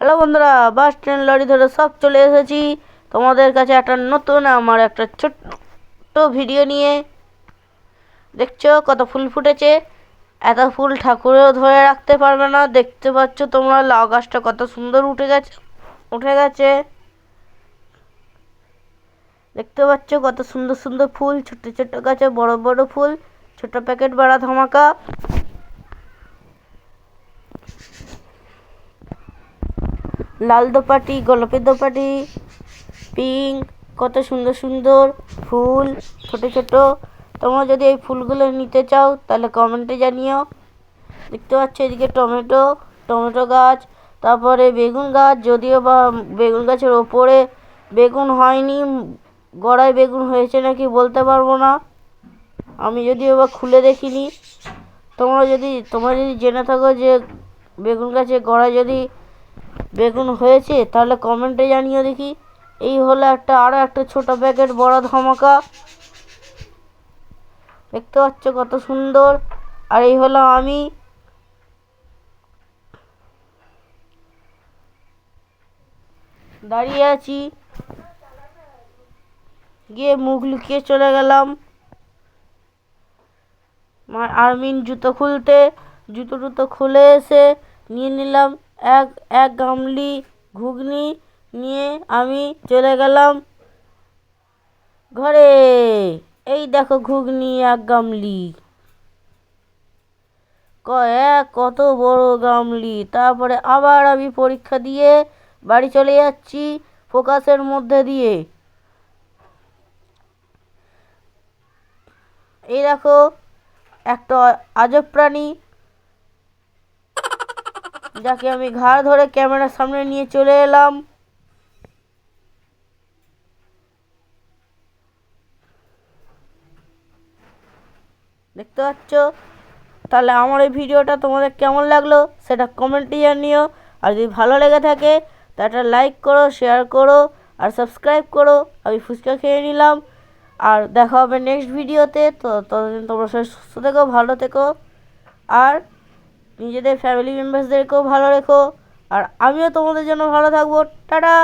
Hello বন্ধুরা, bus train lorry ধরে সব চলে এসেছি। তোমাদের কাছে একটা নতুন, আমার একটা ছোট্ট ভিডিও নিয়ে। দেখছ কত ফুল ফুটেছে? এত ফুল ঠাকুরেও ধরে রাখতে পারবে না। দেখতে পাচ্ছ তোমরা, লাউ গাছটা কত সুন্দর উঠে গেছে উঠে গেছে। দেখতে পাচ্ছ কত সুন্দর সুন্দর ফুল ছোট ছোট গাছে বড় বড় ফুল ছোট প্যাকেট, বাড়া ধামাকা। লাল দোপাটি, গোলাপি দোপাটি পিঙ্ক কত সুন্দর সুন্দর ফুল, ছোট ছোট। তোমরা যদি এই ফুলগুলো নিতে চাও, তাহলে কমেন্টে জানিও। দেখতে পাচ্ছ এদিকে টমেটো টমেটো গাছ, তারপরে বেগুন গাছ, যদিও বা বেগুন গাছের ওপরে বেগুন হয়নি, গড়ায় বেগুন হয়েছে নাকি বলতে পারব না। আমি যদিও বা খুলে দেখিনি। তোমরা যদি তোমরা যদি জেনে থাকো যে বেগুন গাছে গড়ায় যদি বেগুন হয়েছে, তাহলে কমেন্টে জানিও দেখি। এই হলো একটা আরও একটা ছোট প্যাকেট বড় ধামাকা। দেখতে পাচ্ছ কত সুন্দর। আর এই হলো আমি। দাঁড়িয়ে আছি। গিয়ে মুখ লুকিয়ে চলে গেলাম। আর্মিন জুতো খুলতে। জুতো টুতো খুলে এসে নিয়ে নিলাম। এক এক গামলি ঘুগনি নিয়ে আমি চলে গেলাম ঘরে। এই দেখো ঘুগনি, এক গামলি। ক এক কত বড় গামলি। তারপরে আবার আমি পরীক্ষা দিয়ে বাড়ি চলে যাচ্ছি ফোকাসের মধ্যে দিয়ে। এই দেখো, একটা আজব প্রাণী যাকে আমি ঘাড় ধরে ক্যামেরার সামনে নিয়ে চলে এলাম। দেখতে পাচ্ছ? তাহলে আমার এই ভিডিওটা তোমাদের কেমন লাগল সেটা কমেন্টে জানিও। আর যদি ভালো লেগে থাকে, তা একটা লাইক করো শেয়ার করো, আর সাবস্ক্রাইব করো। আমি ফুচকা খেয়ে নিলাম। আর দেখা হবে নেক্সট ভিডিওতে তো ততদিন তোমরা সবাই সুস্থ থেকো, ভালো থেকো। আর নিজেদের ফ্যামিলি মেম্বার্সদেরকেও ভালো রেখো। আর আমিও তোমাদের জন্য ভালো থাকব। টাটা!